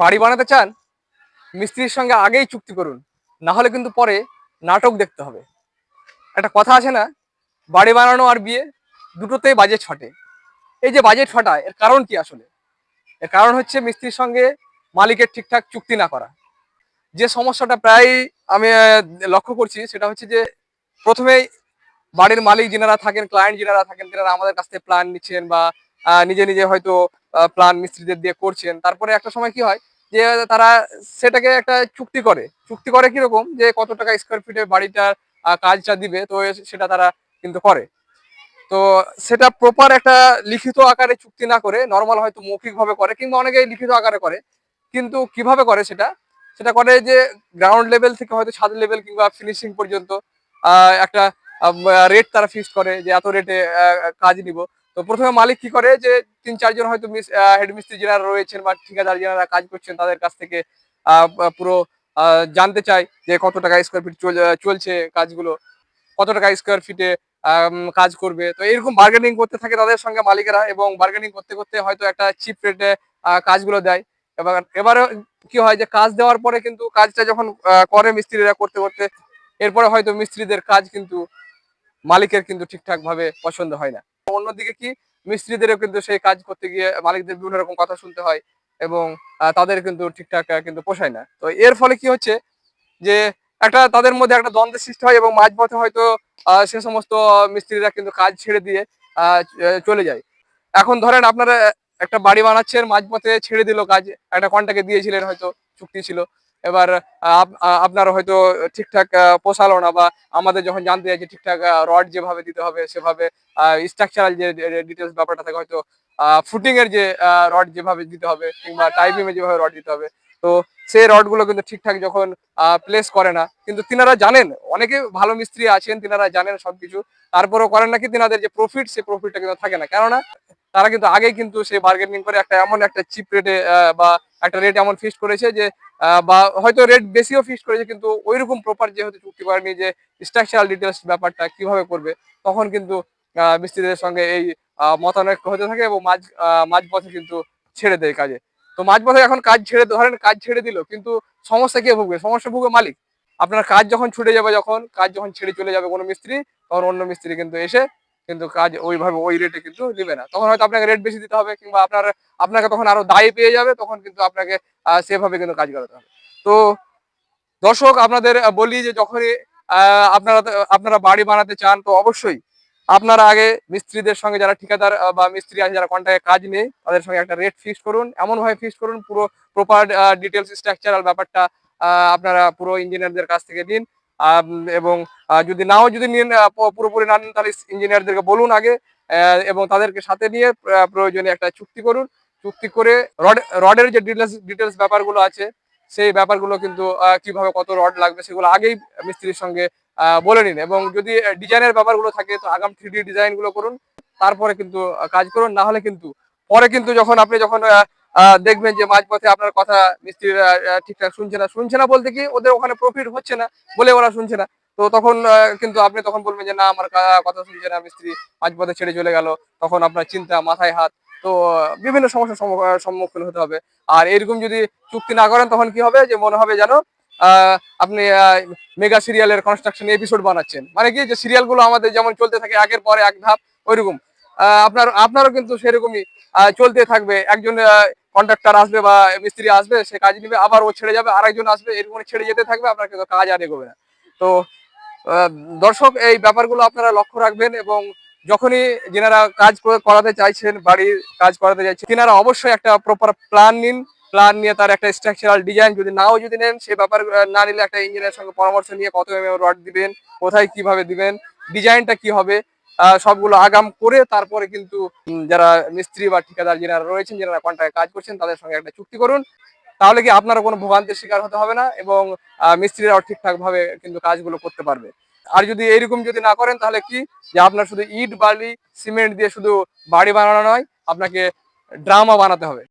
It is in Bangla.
বাড়ি বানাতে চান, মিস্ত্রির সঙ্গে আগেই চুক্তি করুন। না হলে কিন্তু পরে নাটক দেখতে হবে। একটা কথা আছে না, বাড়ি বানানো আর বিয়ে দুটোতেই বাজেট ছটে। এই যে বাজেট ছটা, এর কারণ কি আসলে? এর কারণ হচ্ছে মিস্ত্রির সঙ্গে মালিকের ঠিকঠাক চুক্তি না করা। যে সমস্যাটা প্রায় আমি লক্ষ্য করছি, সেটা হচ্ছে যে প্রথমেই বাড়ির মালিক যেনারা থাকেন ক্লায়েন্ট যেনারা থাকেন, তেনারা আমাদের কাছ থেকে প্ল্যান নিচ্ছেন বা নিজে নিজে হয়তো প্ল্যান মিস্ত্রিদের দিয়ে করছেন। তারপরে একটা সময় কি হয় যে তারা সেটাকে একটা চুক্তি করে। চুক্তি করে কীরকম? যে কত টাকা স্কোয়ার ফিটে বাড়িটার কাজটা দিবে, তো সেটা তারা কিন্তু করে। তো সেটা প্রপার একটা লিখিত আকারে চুক্তি না করে নর্মাল হয়তো মৌখিক ভাবে করে, কিংবা অনেকে লিখিত আকারে করে। কিন্তু কীভাবে করে সেটা? সেটা করে যে গ্রাউন্ড লেভেল থেকে হয়তো ছাদ লেভেল কিংবা ফিনিশিং পর্যন্ত একটা রেট তারা ফিক্স করে যে এত রেটে কাজ নিব। তো প্রথমে মালিক কি করে? যে তিন চারজন হয়তো হেড মিস্ত্রি যারা রয়েছেন বা ঠিকাদার যারা কাজ করছেন তাদের কাছ থেকে পুরো জানতে চায় যে কত টাকা স্কোয়ার ফিট চলছে কাজগুলো, কত টাকা স্কোয়ার ফিটে কাজ করবে। তো এরকম বার্গেনিং করতে থাকে তাদের সঙ্গে মালিকেরা এবং বার্গেনিং করতে করতে হয়তো একটা চিপ রেটে কাজগুলো দেয়। এবার এবারে কি হয় যে কাজ দেওয়ার পরে কিন্তু কাজটা যখন করে মিস্ত্রিরা করতে করতে, এরপরে হয়তো মিস্ত্রিদের কাজ কিন্তু মালিকের কিন্তু ঠিকঠাক ভাবে পছন্দ হয় না। অন্যদিকে কি? মিস্ত্রিদেরও কিন্তু সেই কাজ করতে গিয়ে মালিকদের বিভিন্ন রকম কথা শুনতে হয় এবং তাদের কিন্তু ঠিকঠাক কিন্তু পোষায় না। তো এর ফলে কি হচ্ছে যে একটা তাদের মধ্যে একটা দ্বন্দ্বের সৃষ্টি হয় এবং মাঝপথে হয়তো সে সমস্ত মিস্ত্রিরা কিন্তু কাজ ছেড়ে দিয়ে চলে যায়। এখন ধরেন আপনারা একটা বাড়ি বানাচ্ছেন, মাঝপথে ছেড়ে দিল কাজ, একটা কন্ট্রাক্টে দিয়েছিলেন হয়তো, চুক্তি ছিল। এবার আপ- আপনার হয়তো ঠিকঠাক পোষালো না বা আমাদের যখন জানতে চাই যে ঠিকঠাক রড যেভাবে দিতে হবে, সেভাবে স্ট্রাকচারাল যে ডিটেলস ব্যাপারটা থাকে, হয়তো ফুটিং এর যে রড যেভাবে দিতে হবে কিংবা টাইপিং এ যেভাবে রড দিতে হবে তো সেই রডগুলো কিন্তু ঠিকঠাক যখন প্লেস করে না কিন্তু তিনারা জানেন অনেকে ভালো মিস্ত্রি আছেন তিনারা জানেন সবকিছু তারপরেও করেন নাকি তিনাদের যে প্রফিট সেই প্রফিটটা কিন্তু থাকে না। কেননা তারা কিন্তু আগে কিন্তু সেই বার্গেনিং করে একটা এমন একটা চিপ রেটে বা একটা রেট এমন ফিক্স করেছে যে বা হয়তো রেট বেশিও ফিক্স করেছে কিন্তু ওইরকম প্রপার যেহেতু চুক্তি করেনি যে স্ট্রাকচারাল ডিটেলস ব্যাপারটা কীভাবে করবে তখন কিন্তু মিস্ত্রিদের সঙ্গে এই মতানৈক্য হতে থাকে এবং মাঝ আহ, মাঝপথে কিন্তু ছেড়ে দেয় কাজে। তো মাঝ মাঝপথে এখন কাজ ছেড়ে ধরেন কাজ ছেড়ে দিল, কিন্তু সমস্যা কে ভুগবে? সমস্যা ভুগবে মালিক। আপনার কাজ যখন ছুটে যাবে যখন, কাজ যখন ছেড়ে চলে যাবে কোনো মিস্ত্রি, তখন অন্য মিস্ত্রি কিন্তু এসে কিন্তু কাজ ওইভাবে ওই রেটে কিন্তু দিবে না। তখন হয়তো আপনাকে রেট বেশি দিতে হবে, কিংবা আপনার, আপনাকে তখন আরও দায় পেয়ে যাবে, তখন কিন্তু আপনাকে সেভাবে কিন্তু কাজ করাতে হবে। তো দর্শক, আপনাদের বলি যে যখনই আপনারা আপনারা বাড়ি বানাতে চান, তো অবশ্যই আপনারা আগে মিস্ত্রিদের সঙ্গে যারা ঠিকাদার বা মিস্ত্রি আছে যারা কন্ট্রাক্টে কাজ নেই, তাদের সঙ্গে একটা রেট ফিক্স করুন। এমন ভাবে ফিক্স করুন, পুরো প্রপার ডিটেলস স্ট্রাকচারাল ব্যাপারটা আপনারা পুরো ইঞ্জিনিয়ারদের কাছ থেকে নিন। এবং যদি নাও যদি নিন পুরোপুরি না নিন, তাহলে ইঞ্জিনিয়ারদেরকে বলুন আগে এবং তাদেরকে সাথে নিয়ে প্রয়োজনে একটা চুক্তি করুন। চুক্তি করে রড রডের যে ডিটেলস ডিটেলস ব্যাপারগুলো আছে, সেই ব্যাপারগুলো কিন্তু কীভাবে কত রড লাগবে, সেগুলো আগেই মিস্ত্রির সঙ্গে বলে নিন। এবং যদি ডিজাইনের ব্যাপারগুলো থাকে, তো আগাম থ্রি ডি ডিজাইনগুলো করুন। তারপরে কিন্তু কাজ করুন। না হলে কিন্তু, পরে কিন্তু যখন আপনি যখন দেখবেন যে মাঝপথে আপনার কথা মিস্ত্রিরা ঠিকঠাক শুনছে না শুনছে না বলতে কি ওদের ওখানে প্রফিট হচ্ছে না বলে ওরা শুনছে না। তো তখন কিন্তু আপনি তখন বলবেন যে, না, আমার কথা শুনছে না, মিস্ত্রি মাঝপথে ছেড়ে চলে গেল। তখন আপনার চিন্তা, মাথায় হাত। তো, বিভিন্ন সমস্যার সম্মুখীন হতে হবে। আর এরকম যদি চুক্তি না করেন, তখন কি হবে? যে মনে হবে যেন আপনি মেগা সিরিয়ালের কনস্ট্রাকশন এপিসোড বানাচ্ছেন। মানে কি, যে সিরিয়ালগুলো আমাদের যেমন চলতে থাকে একের পরে এক ধাপ, ওইরকম। আপনার, আপনারও কিন্তু সেরকমই চলতে থাকবে। একজন কন্ট্রাক্টর আসবে বা মিস্ত্রি আসবে, সে কাজ নিবে, আবার ও ছেড়ে যাবে, আরেকজন আসবে, এরকম ছেড়ে যেতে থাকবে, আপনার কিন্তু কাজ আর এগোবে না। তো দর্শক, এই ব্যাপারগুলো আপনারা লক্ষ্য রাখবেন এবং যখনই যেনারা কাজ করাতে চাইছেন, বাড়ির কাজ করাতে চাইছেন, তেনারা অবশ্যই একটা প্রপার প্ল্যান নিন। প্ল্যান নিয়ে তার একটা স্ট্রাকচারাল ডিজাইন যদি নাও যদি নেন, সে ব্যাপার না নিলে একটা ইঞ্জিনিয়ার সঙ্গে পরামর্শ নিয়ে কত এম রড দিবেন, কোথায় কীভাবে দিবেন ডিজাইনটা কি হবে সবগুলো আগাম করে তারপরে কিন্তু যারা মিস্ত্রি বা ঠিকাদার যারা রয়েছেন, যারা কন্ট্রাক্টে কাজ করছেন, তাদের সঙ্গে একটা চুক্তি করুন। তাহলে কি আপনারা কোনো ভোগান্তির শিকার হতে হবে না এবং মিস্ত্রিরাও ঠিকঠাক ভাবে কিন্তু কাজগুলো করতে পারবে। আর যদি এইরকম যদি না করেন, তাহলে কি? যে আপনার শুধু ইট, বালি, সিমেন্ট দিয়ে শুধু বাড়ি বানানো নয়, আপনাকে ড্রামা বানাতে হবে।